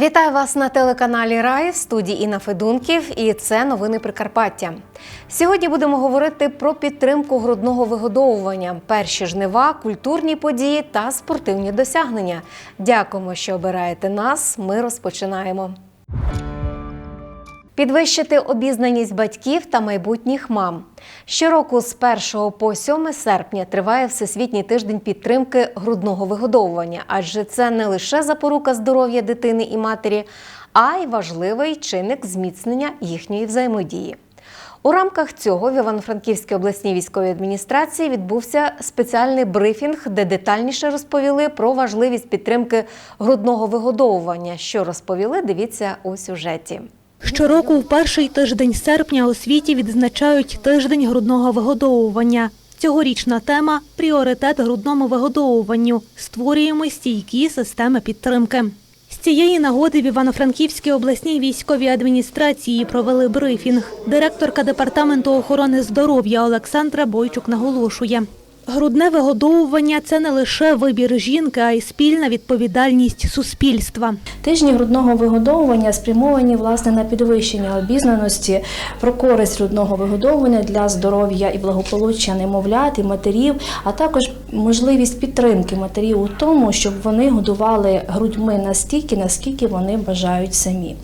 Вітаю вас на телеканалі Рай в студії Інна Федунків, і це новини Прикарпаття. Сьогодні будемо говорити про підтримку грудного вигодовування, перші жнива, культурні події та спортивні досягнення. Дякуємо, що обираєте нас. Ми розпочинаємо. Підвищити обізнаність батьків та майбутніх мам. Щороку з 1 по 7 серпня триває Всесвітній тиждень підтримки грудного вигодовування, адже це не лише запорука здоров'я дитини і матері, а й важливий чинник зміцнення їхньої взаємодії. У рамках цього в Івано-Франківській обласній військовій адміністрації відбувся спеціальний брифінг, де детальніше розповіли про важливість підтримки грудного вигодовування. Що розповіли, дивіться у сюжеті. Щороку в перший тиждень серпня у світі відзначають тиждень грудного вигодовування. Цьогорічна тема пріоритет грудному вигодовуванню. Створюємо стійкі системи підтримки. З цієї нагоди в Івано-Франківській обласній військовій адміністрації провели брифінг. Директорка департаменту охорони здоров'я Олександра Бойчук наголошує. Грудне вигодовування це не лише вибір жінки, а й спільна відповідальність суспільства. Тижні грудного вигодовування спрямовані власне на підвищення обізнаності про користь грудного вигодовування для здоров'я і благополуччя немовлят і матерів, а також можливість підтримки матерів у тому, щоб вони годували грудьми настільки, наскільки вони бажають самі.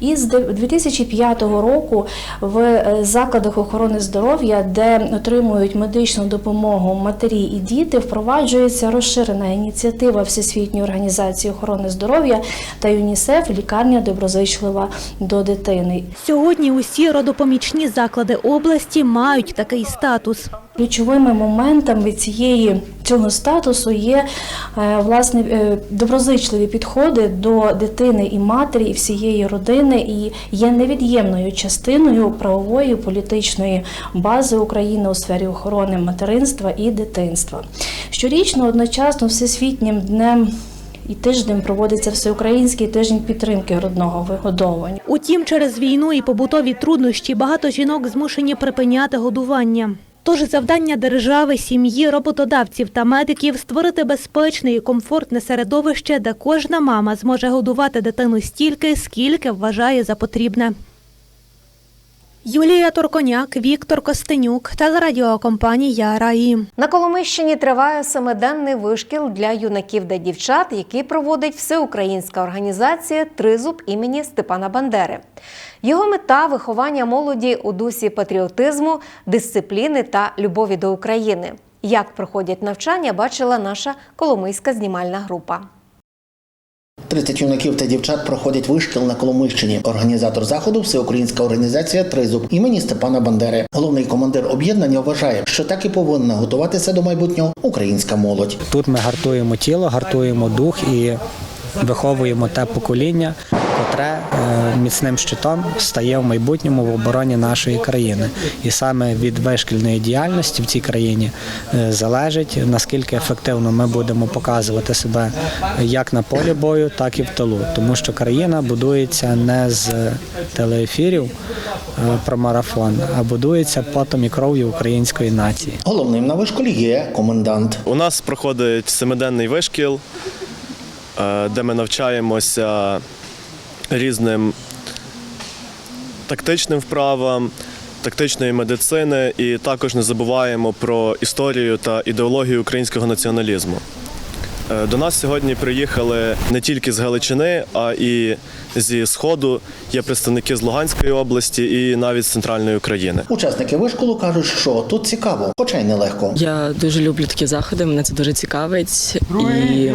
І з 2005 року в е, закладах охорони здоров'я, де отримують медичну допомогу матері і діти, впроваджується розширена ініціатива Всесвітньої організації охорони здоров'я та ЮНІСЕФ лікарня доброзичлива до дитини. Сьогодні усі родопомічні заклади області мають такий статус. Ключовими моментами цієї цього статусу є е, власне е, доброзичливі підходи до дитини і матері, і всієї родини, і є невід'ємною частиною правової політичної бази України у сфері охорони материнства і дитинства. Щорічно одночасно всесвітнім днем. І тиждень проводиться всеукраїнський тиждень підтримки грудного вигодовування. Утім, через війну і побутові труднощі багато жінок змушені припиняти годування. Тож завдання держави, сім'ї, роботодавців та медиків створити безпечне і комфортне середовище, де кожна мама зможе годувати дитину стільки, скільки вважає за потрібне. Юлія Турконяк, Віктор Костенюк, телерадіокомпанія Раї. На Коломищині триває семиденний вишкіл для юнаків та дівчат, який проводить всеукраїнська організація Тризуб імені Степана Бандери. Його мета виховання молоді у дусі патріотизму, дисципліни та любові до України. Як проходять навчання, бачила наша коломийська знімальна група. 30 юнаків та дівчат проходять вишкіл на Коломийщині. Організатор заходу всеукраїнська організація Тризуб імені Степана Бандери. Головний командир об'єднання вважає, що так і повинна готуватися до майбутнього українська молодь. Тут ми гартуємо тіло, гартуємо дух і виховуємо те покоління, котре е, міцним щитом стає в майбутньому в обороні нашої країни. І саме від вишкільної діяльності в цій країні е, залежить наскільки ефективно ми будемо показувати себе як на полі бою, так і в тилу. Тому що країна будується не з телеефірів е, про марафон, а будується потом і кров'ю української нації. Головним на вишколі є комендант. У нас проходить семиденний вишкіл, де ми навчаємося різним тактичним вправам, тактичної медицини і також не забуваємо про історію та ідеологію українського націоналізму. Е, До нас сьогодні приїхали не тільки з Галичини, а і зі Сходу. Є представники з Луганської області і навіть з центральної України. Учасники вишколу кажуть, що тут цікаво, хоча й нелегко. Я дуже люблю такі заходи, мене це дуже цікавить. І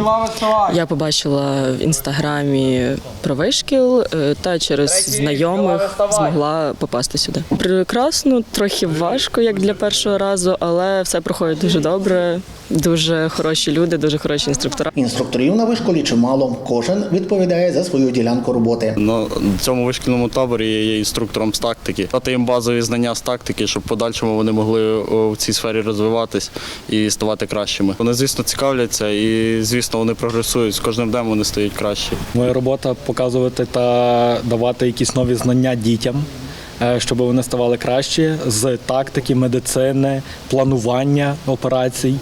я побачила в інстаграмі про вишкіл е, та через знайомих змогла попасти сюди. Прекрасно, трохи важко, як для першого разу, але все проходить дуже добре. Дуже хороші люди, дуже хороші інструктори. Інструкторів на вишколі чимало. Кожен відповідає за свою ділянку роботи. На цьому вишкільному таборі я є інструктором з тактики. Дати їм базові знання з тактики, щоб подальшому вони могли в цій сфері розвиватись і ставати кращими. Вони, звісно, цікавляться і, звісно, вони прогресують. З кожним днем вони стають кращі. Моя робота показувати та давати якісь нові знання дітям, е, щоб вони ставали кращі з тактики, медицини, планування операцій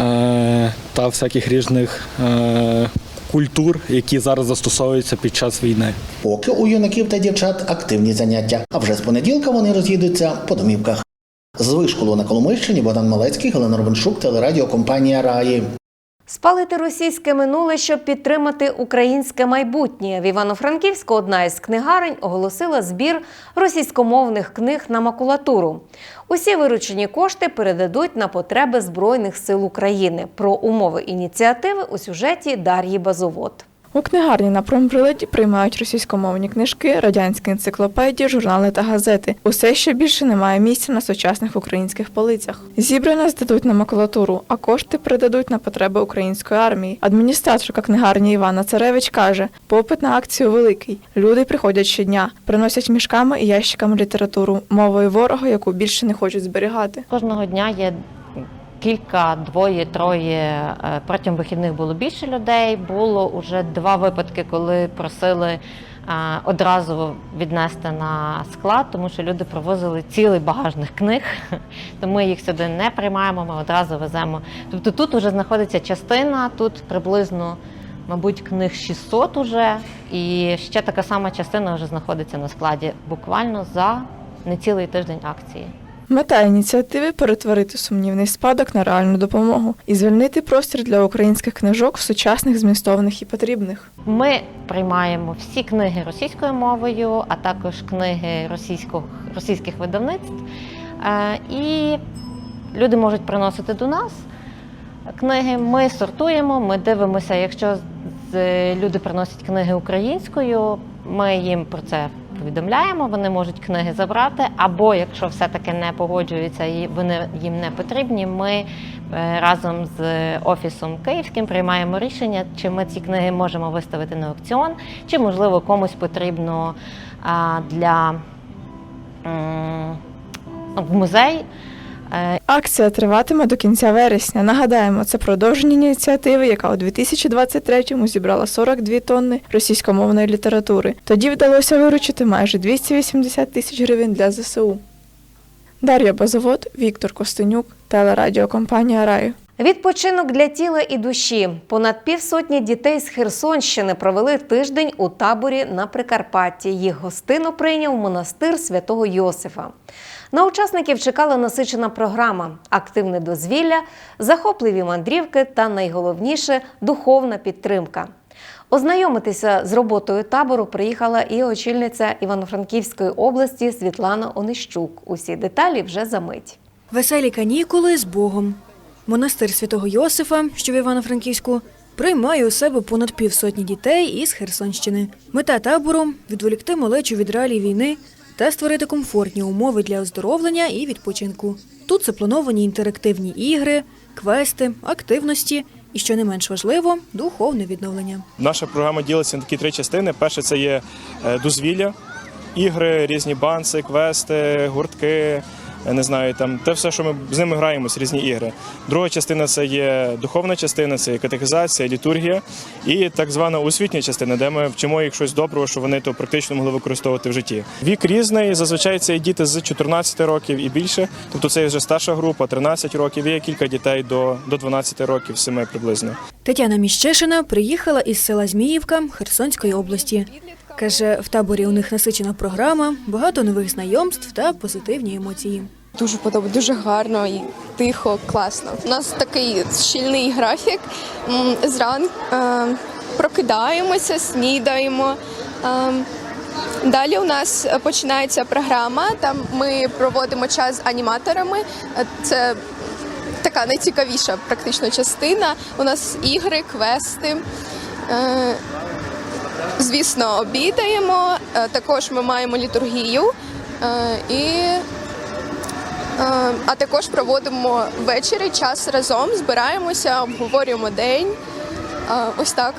е, та всяких різних е, культур, які зараз застосовуються під час війни. Поки у юнаків та дівчат активні заняття, а вже з понеділка вони роз'їдуться по домівках. З вишколу на Коломийщині Богдан Малецький, Галина Робиншук, телерадіокомпанія Раї. Спалити російське минуле, щоб підтримати українське майбутнє. В Івано-Франківську одна із книгарень оголосила збір російськомовних книг на макулатуру. Усі виручені кошти передадуть на потреби Збройних сил України. Про умови ініціативи у сюжеті Дар'ї Базовод. У книгарні на промприладі приймають російськомовні книжки, радянські енциклопедії, журнали та газети. Усе ще більше немає місця на сучасних українських полицях. Зібране здадуть на макулатуру, а кошти передадуть на потреби української армії. Адміністраторка книгарні Івана Царевич каже: попит на акцію великий. Люди приходять щодня, приносять мішками і ящиками літературу, мовою ворога, яку більше не хочуть зберігати. Кожного дня є кілька, двоє, троє. Е, Протягом вихідних було більше людей. Було вже два випадки, коли просили е, одразу віднести на склад, тому що люди привозили цілий багажних книг. То ми їх сюди не приймаємо, ми одразу веземо. Тобто тут вже знаходиться частина, тут приблизно. Мабуть, книг 600 уже, і ще така сама частина вже знаходиться на складі буквально за не цілий тиждень акції. Мета ініціативи перетворити сумнівний спадок на реальну допомогу і звільнити простір для українських книжок сучасних, змістовних і потрібних. Ми приймаємо всі книги російською мовою, а також книги російського, російських видавництв. Е, І люди можуть приносити до нас книги. Ми сортуємо, ми дивимося, якщо люди приносять книги українською, ми їм про це повідомляємо, вони можуть книги забрати, або якщо все-таки не погоджуються і вони їм не потрібні, ми е, разом з офісом київським приймаємо рішення, чи ми ці книги можемо виставити на аукціон, чи можливо комусь потрібно для в музей. Е, Акція триватиме до кінця вересня. Нагадаємо, це продовження ініціативи, яка у 2023-му зібрала 42 тонни російськомовної літератури. Тоді вдалося виручити майже 280 тисяч гривень для ЗСУ. Дар'я Базовод, Віктор Костенюк, телерадіокомпанія Раю. Відпочинок для тіла і душі. Понад півсотні дітей з Херсонщини провели тиждень у таборі на Прикарпатті. Їх гостину прийняв монастир святого Йосифа. На учасників чекала насичена програма, активне дозвілля, захопливі мандрівки та найголовніше духовна підтримка. Ознайомитися з роботою табору приїхала і очільниця Івано-Франківської області Світлана Онищук. Усі деталі вже за мить. Веселі канікули з Богом. Монастир святого Йосифа, що в Івано-Франківську, приймає у себе понад півсотні дітей із Херсонщини. Мета табору відволікти малечу від реалій війни та створити комфортні умови для оздоровлення і відпочинку. Тут заплановані інтерактивні ігри, квести, активності і, що не менш важливо, духовне відновлення. Наша програма ділиться на такі три частини. Перше це є е, дозвілля, ігри, різні банси, квести, гуртки. Не знаю, там те все, що ми з ними граємося, різні ігри. Друга частина це є духовна частина, це є катехізація, літургія, і так звана освітня частина, де ми вчимо їх щось доброго, що вони то практично могли використовувати в житті. Вік різний, зазвичай це є діти з 14 років і більше, тобто це вже старша група, 13 років. Є кілька дітей до, до 12 років, 7 приблизно. Тетяна Міщешина приїхала із села Зміївка Херсонської області. Каже, в таборі у них насичена програма, багато нових знайомств та позитивні емоції. Дуже подобається, дуже гарно і тихо, класно. У нас такий щільний графік. Зранку е, прокидаємося, снідаємо. Е, Далі у нас починається програма. Там ми проводимо час з аніматорами. Е, Це така найцікавіша практично частина. У нас ігри, квести. Звісно, обідаємо. Е, Також ми маємо літургію е, і Е, А також проводимо ввечері час разом, збираємося, обговорюємо день. Ось так.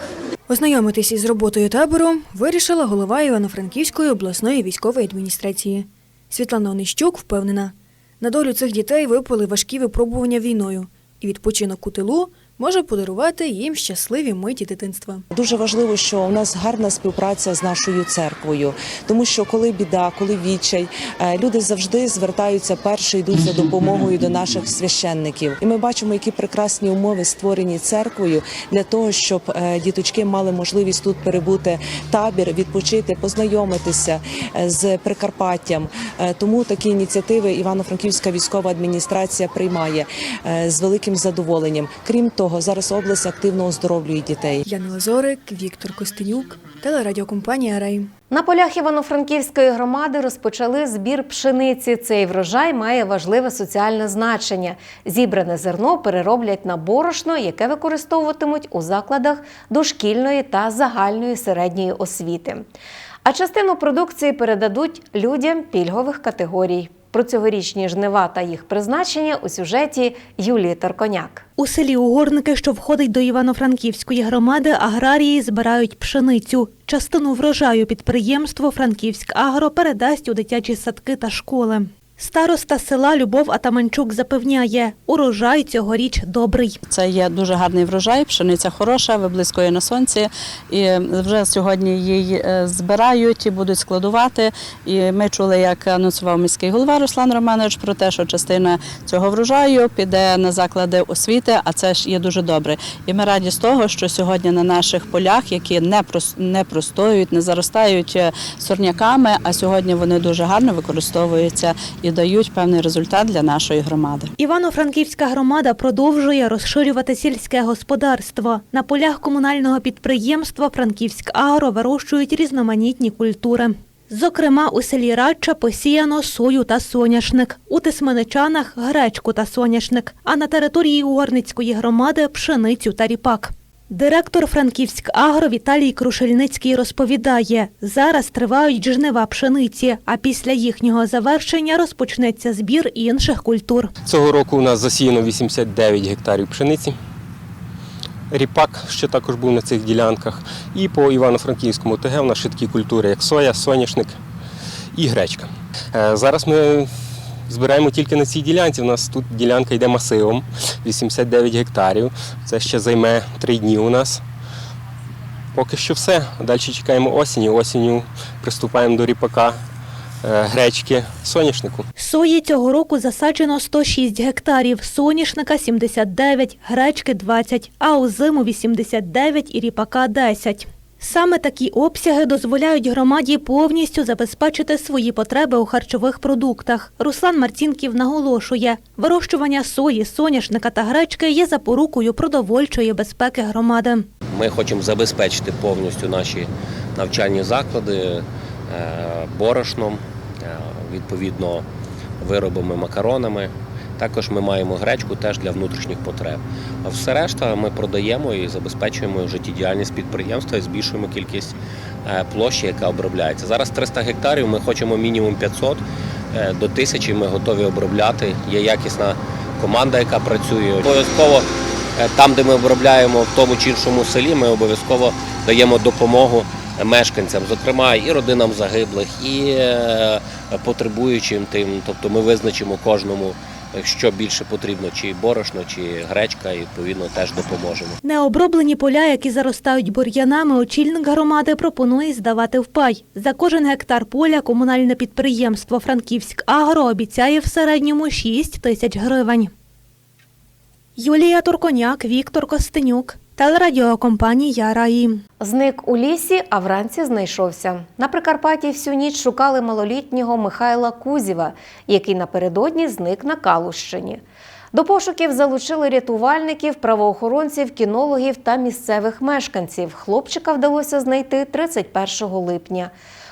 Ознайомитись із роботою табору вирішила голова Івано-Франківської обласної військової адміністрації. Світлана Онищук впевнена, на долю цих дітей випали важкі випробування війною, і відпочинок у тилу може подарувати їм щасливі миті дитинства. Дуже важливо, що у нас гарна співпраця з нашою церквою, тому що коли біда, коли відчай, е, люди завжди звертаються перші, йдуть за допомогою до наших священників. І ми бачимо, які прекрасні умови створені церквою для того, щоб е, діточки мали можливість тут перебути табір, відпочити, познайомитися е, з Прикарпаттям. Тому такі ініціативи Івано-Франківська військова адміністрація приймає з великим задоволенням. Крім того, зараз область активно оздоровлює дітей. Яна Лазорик, Віктор Костенюк, телерадіокомпанія Рей. На полях Івано-Франківської громади розпочали збір пшениці. Цей врожай має важливе соціальне значення. Зібране зерно перероблять на борошно, яке використовуватимуть у закладах дошкільної та загальної середньої освіти. А частину продукції передадуть людям пільгових категорій. Про цьогорічні жнива та їх призначення у сюжеті Юлії Тарконяк. У селі Угорники, що входить до Івано-Франківської громади, аграрії збирають пшеницю. Частину врожаю підприємство Франківськ Агро передасть у дитячі садки та школи. Староста села Любов Атаманчук запевняє, урожай цьогоріч добрий. Це є дуже гарний врожай, пшениця хороша, виблискує на сонці. І вже сьогодні її е, збирають і будуть складувати. І ми чули, як анонсував міський голова Руслан Романович про те, що частина цього врожаю піде на заклади освіти, а це ж є дуже добре. І ми раді з того, що сьогодні на наших полях, які не не простоюють, не заростають е, сорняками, а сьогодні вони дуже гарно використовуються і дають певний результат для нашої громади. Івано-Франківська громада продовжує розширювати сільське господарство. На полях комунального підприємства Франківськ Агро вирощують різноманітні культури. Зокрема, у селі Радча посіяно сою та соняшник, у Тисменичанах – гречку та соняшник, а на території Угорницької громади – пшеницю та ріпак. Директор Франківськ Агро Віталій Крушельницький розповідає, зараз тривають жнива пшениці, а після їхнього завершення розпочнеться збір інших культур. Цього року у нас засіяно 89 гектарів пшениці. Ріпак ще також був на цих ділянках. І по Івано-Франківському ТГ у нас ще такі культури, як соя, соняшник і гречка. Е, Зараз ми збираємо тільки на цій ділянці. У нас тут ділянка йде масивом 89 гектарів. Це ще займе 3 дні у нас. Поки що все. Далі чекаємо осені. Осінню приступаємо до ріпака, е, гречки, соняшнику. Сої цього року засаджено 106 гектарів, соняшника 79, гречки 20, а озиму 89 і ріпака 10. Саме такі обсяги дозволяють громаді повністю забезпечити свої потреби у харчових продуктах. Руслан Марцінків наголошує, вирощування сої, соняшника та гречки є запорукою продовольчої безпеки громади. Ми хочемо забезпечити повністю наші навчальні заклади е, борошном, е, відповідно виробами макаронами. Також ми маємо гречку теж для внутрішніх потреб. А все решта ми продаємо і забезпечуємо життєдіяльність підприємства і збільшуємо кількість е, площі, яка обробляється. Зараз 300 гектарів, ми хочемо мінімум 500 е, до 1000 ми готові обробляти. Є якісна команда, яка працює. Обов'язково Е, Там, де ми обробляємо в тому чи іншому селі, ми обов'язково даємо допомогу мешканцям, зокрема і родинам загиблих, і потребуючим тим. Тобто ми визначимо кожному, е, що більше потрібно, чи борошно, чи гречка, і відповідно теж допоможемо. Необроблені поля, які заростають бур'янами, очільник громади пропонує здавати в пай. За кожен гектар поля комунальне підприємство Франківськ Агро обіцяє в середньому 6 тисяч гривень. Юлія Турконяк, Віктор Костенюк, телерадіокомпанія Раї. Зник у лісі, а вранці знайшовся. На Прикарпатті всю ніч шукали малолітнього Михайла Кузєва, який напередодні зник на Калущині. До пошуків залучили рятувальників, правоохоронців, кінологів та місцевих мешканців. Хлопчика вдалося знайти 31 липня.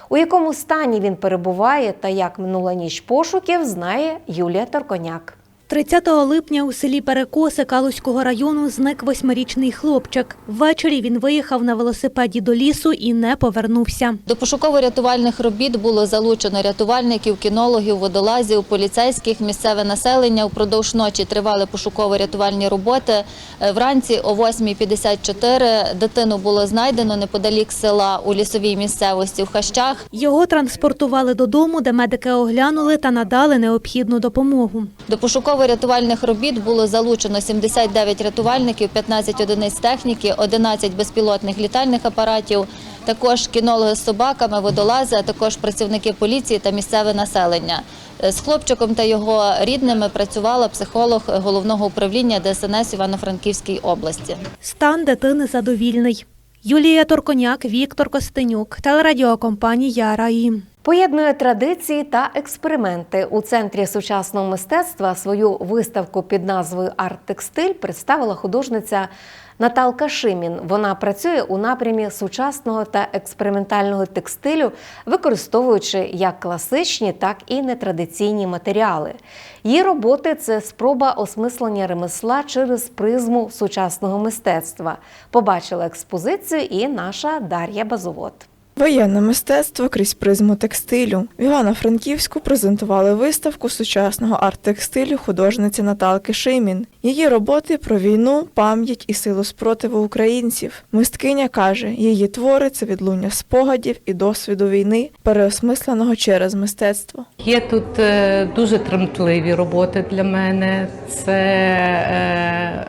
У якому стані він перебуває та як минула ніч пошуків, знає Юлія Торконяк. 30 липня у селі Перекоси Калузького району зник восьмирічний хлопчик. Ввечері він виїхав на велосипеді до лісу і не повернувся. До пошуково-рятувальних робіт було залучено рятувальників, кінологів, водолазів, поліцейських, місцеве населення. Упродовж ночі тривали пошуково-рятувальні роботи. Е, Вранці о 8.54 дитину було знайдено неподалік села у лісовій місцевості в Хащах. Його транспортували додому, де медики оглянули та надали необхідну допомогу. До пошуково Пошуково-рятувальних робіт було залучено 79 рятувальників, 15 одиниць техніки, 11 безпілотних літальних апаратів, також кінологи з собаками, водолази, а також працівники поліції та місцеве населення. Е, З хлопчиком та його рідними працювала психолог головного управління ДСНС Івано-Франківській області. Стан дитини задовільний. Юлія Торконяк, Віктор Костенюк, телерадіокомпанія Раї. Поєднує традиції та експерименти у центрі сучасного мистецтва. Свою виставку під назвою Арт-текстиль представила художниця Наталка Шимін. Вона працює у напрямі сучасного та експериментального текстилю, використовуючи як класичні, так і нетрадиційні матеріали. Її роботи це спроба осмислення ремесла через призму сучасного мистецтва. Побачила експозицію і наша Дар'я Базовод. Воєнне мистецтво крізь призму текстилю. В Івано-Франківську презентували виставку сучасного арт-текстилю художниці Наталки Шимін. Її роботи про війну, пам'ять і силу спротиву українців. Мисткиня каже, її твори це відлуння спогадів і досвіду війни, переосмисленого через мистецтво. Є тут е, дуже тремтливі роботи для мене. Це е,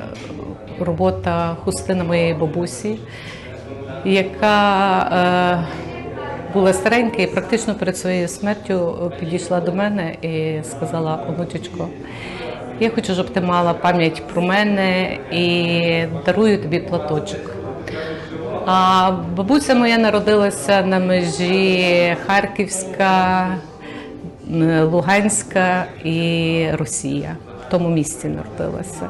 робота хустина моєї бабусі, яка е, була старенька і практично перед своєю смертю підійшла до мене і сказала: онучечко, я хочу, щоб ти мала пам'ять про мене і дарую тобі платочок. А бабуся моя народилася на межі Харківська, е, Луганська і Росія. В тому місці народилася.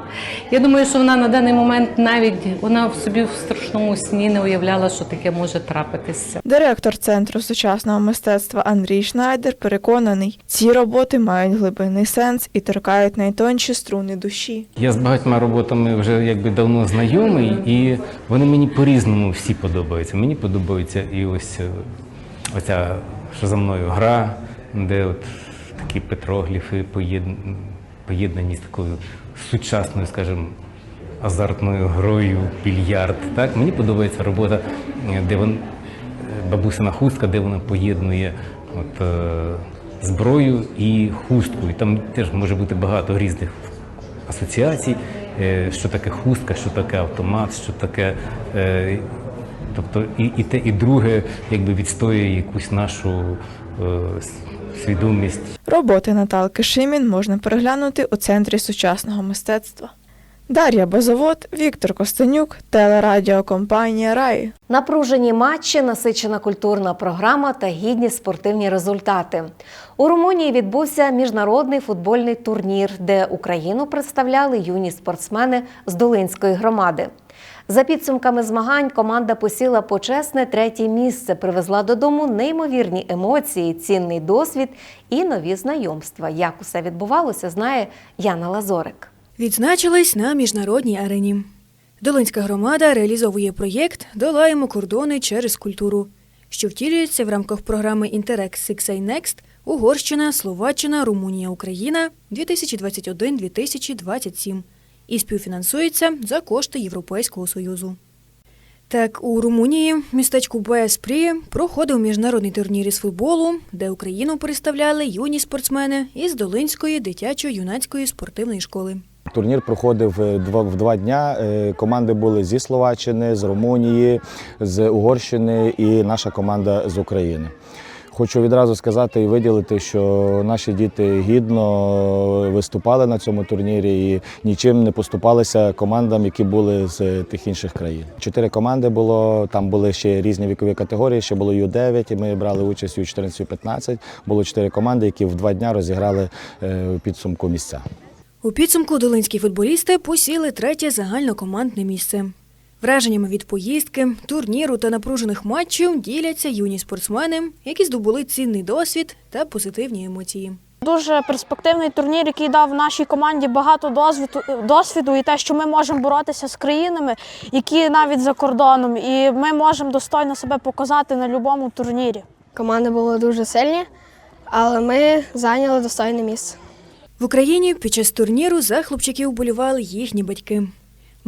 Я думаю, що вона на даний момент навіть вона в собі в страшному сні не уявляла, що таке може трапитися. Директор центру сучасного мистецтва Андрій Шнайдер переконаний, ці роботи мають глибинний сенс і торкають найтонші струни душі. Я з багатьма роботами вже якби давно знайомий, і вони мені по-різному всі подобаються. Мені подобається і ось е, оця, що за мною гра, де от такі петрогліфи поєдн- поєднані з такою сучасною, скажімо, азартною грою, більярд. Так? Мені подобається робота, е, де вон, е, бабусина хустка, де вона поєднує от, е, зброю і хустку. І там теж може бути багато різних асоціацій, що таке хустка, що таке автомат, що таке. Тобто і, і те, і друге якби відстоює якусь нашу е, свідомість. Роботи Наталки Шимін можна переглянути у центрі сучасного мистецтва. Дар'я Базовод, Віктор Костенюк, телерадіокомпанія Раї. Напружені матчі, насичена культурна програма та гідні спортивні результати. У Румунії відбувся міжнародний футбольний турнір, де Україну представляли юні спортсмени з Долинської громади. За підсумками змагань команда посіла почесне третє місце, привезла додому неймовірні емоції, цінний досвід і нові знайомства. Як усе відбувалося, знає Яна Лазорик. Відзначились на міжнародній арені. Долинська громада реалізовує проєкт Долаємо кордони через культуру, що втілюється в рамках програми Інтерек Six Next Угорщина, Словаччина, Румунія, Україна 2021-2027 і співфінансується за кошти Європейського Союзу. Так, у Румунії, містечку Бояспрі, проходив міжнародний турнір із футболу, де Україну представляли юні спортсмени із Долинської дитячо-юнацької спортивної школи. Турнір проходив е, в два дня. Е, Команди були зі Словаччини, з Румунії, з Угорщини і наша команда з України. Хочу відразу сказати і виділити, що наші діти гідно виступали на цьому турнірі і нічим не поступалися командам, які були з тих інших країн. Чотири команди було, там були ще різні вікові категорії, ще було Ю-9, і ми брали участь у 14-15. Було чотири команди, які в два дня розіграли е, підсумку місця. У підсумку долинські футболісти посіли третє загальнокомандне місце. Враженнями від поїздки, турніру та напружених матчів діляться юні спортсмени, які здобули цінний досвід та позитивні емоції. Дуже перспективний турнір, який дав нашій команді багато досвіду, досвіду і те, що ми можемо боротися з країнами, які навіть за кордоном, і ми можемо достойно себе показати на будь-якому турнірі. Команди були дуже сильні, але ми зайняли достойне місце. В Україні під час турніру за хлопчиків болівали їхні батьки.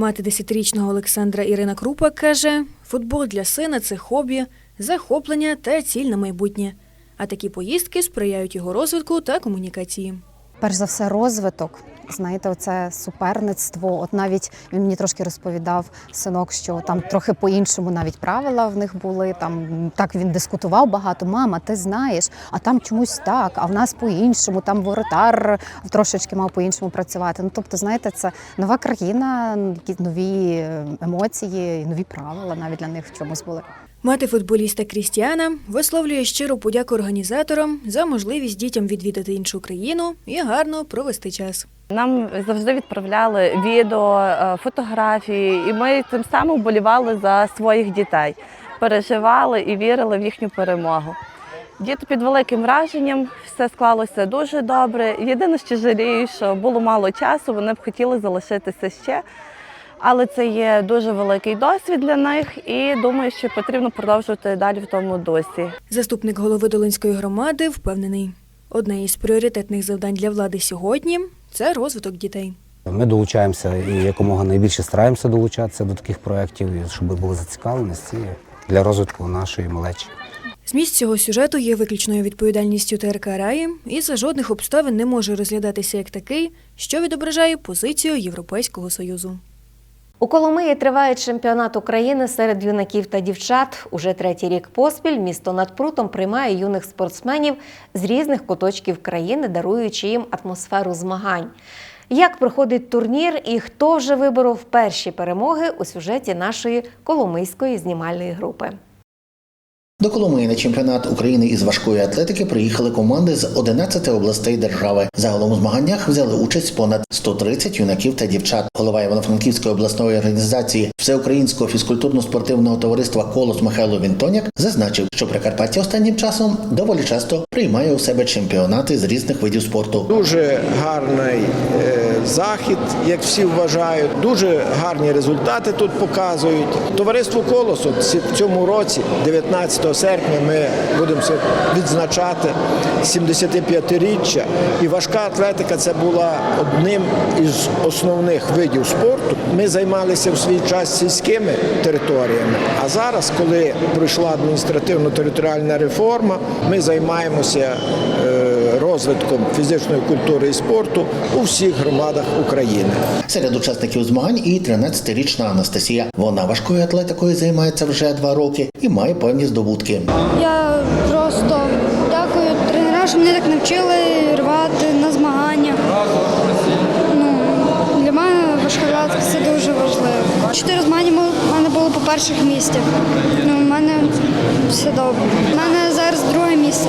Мати десятирічного Олександра Ірина Крупа каже: футбол для сина це хобі, захоплення та ціль на майбутнє. А такі поїздки сприяють його розвитку та комунікації. Перш за все, розвиток знаєте, оце суперництво. От навіть він мені трошки розповідав синок, що там трохи по-іншому навіть правила в них були. Там так він дискутував багато. Мама, ти знаєш, а там чомусь так, а в нас по-іншому, там воротар трошечки мав по-іншому працювати. Ну тобто, знаєте, це нова країна, нові е, емоції, нові правила навіть для них в чомусь були. Мати футболіста Крістіана висловлює щиру подяку організаторам за можливість дітям відвідати іншу країну і гарно провести час. Нам завжди відправляли відео, е, фотографії, і ми тим самим вболівали за своїх дітей, переживали і вірили в їхню перемогу. Діти під великим враженням, все склалося дуже добре. Єдине, що жалію, що було мало часу, вони б хотіли залишитися ще. Але це є дуже великий досвід для них, і думаю, що потрібно продовжувати далі в тому дусі. Заступник голови Долинської громади впевнений, одне із пріоритетних завдань для влади сьогодні це розвиток дітей. Ми долучаємося і якомога найбільше стараємося долучатися до таких проєктів, щоб були зацікавленості для розвитку нашої малечі. Зміст цього сюжету є виключною відповідальністю ТРК Раї і за жодних обставин не може розглядатися як такий, що відображає позицію Європейського союзу. У Коломиї триває чемпіонат України серед юнаків та дівчат. Уже третій рік поспіль місто над прутом приймає юних спортсменів з різних куточків країни, даруючи їм атмосферу змагань. Як проходить турнір і хто вже виборов перші перемоги у сюжеті нашої коломийської знімальної групи. До Коломиї на чемпіонат України із важкої атлетики приїхали команди з 11 областей держави. Загалом у змаганнях взяли участь понад 130 юнаків та дівчат. Голова Івано-Франківської обласної організації Всеукраїнського фізкультурно-спортивного товариства Колос Михайло Вінтоняк зазначив, що Прикарпаття останнім часом доволі часто приймає у себе чемпіонати з різних видів спорту. Дуже гарний е, захід, як всі вважають. Дуже гарні результати тут показують. Товариство Колос от ці- в цьому році, 19 серпня, ми будемо це відзначати 75-річчя. І важка атлетика це була одним із основних видів спорту. Ми займалися в свій час сільськими територіями. А зараз, коли пройшла адміністративно-територіальна реформа, ми займаємося е, розвитком фізичної культури і спорту у всіх громадах України. Серед учасників змагань і 13-річна Анастасія. Вона важкою атлетикою займається вже два роки і має певні здобутки. Я просто дякую тренерам, що мене так навчили рвати на змаганнях. Ну, для мене важкоатлетика це дуже важливо. Чотири змагання в мене було по перших місцях. Ну, у мене все добре. У мене місце.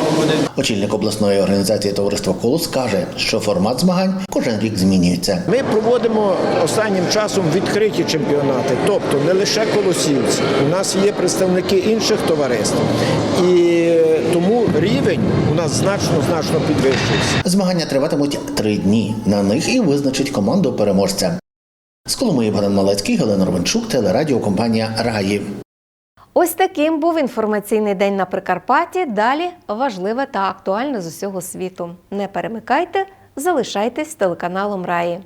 Очільник обласної організації товариства Колос каже, що формат змагань кожен рік змінюється. Ми проводимо останнім часом відкриті чемпіонати, тобто не лише колосівці. У нас є представники інших товариств, і тому рівень у нас значно значно підвищився. Змагання триватимуть три дні. На них і визначить команду переможця. З Коломиї Богдан Малецький, Галина Ровенчук, телерадіокомпанія Раї. Ось таким був інформаційний день на Прикарпатті. Далі важливе та актуальне з усього світу. Не перемикайте, залишайтесь телеканалом Раї.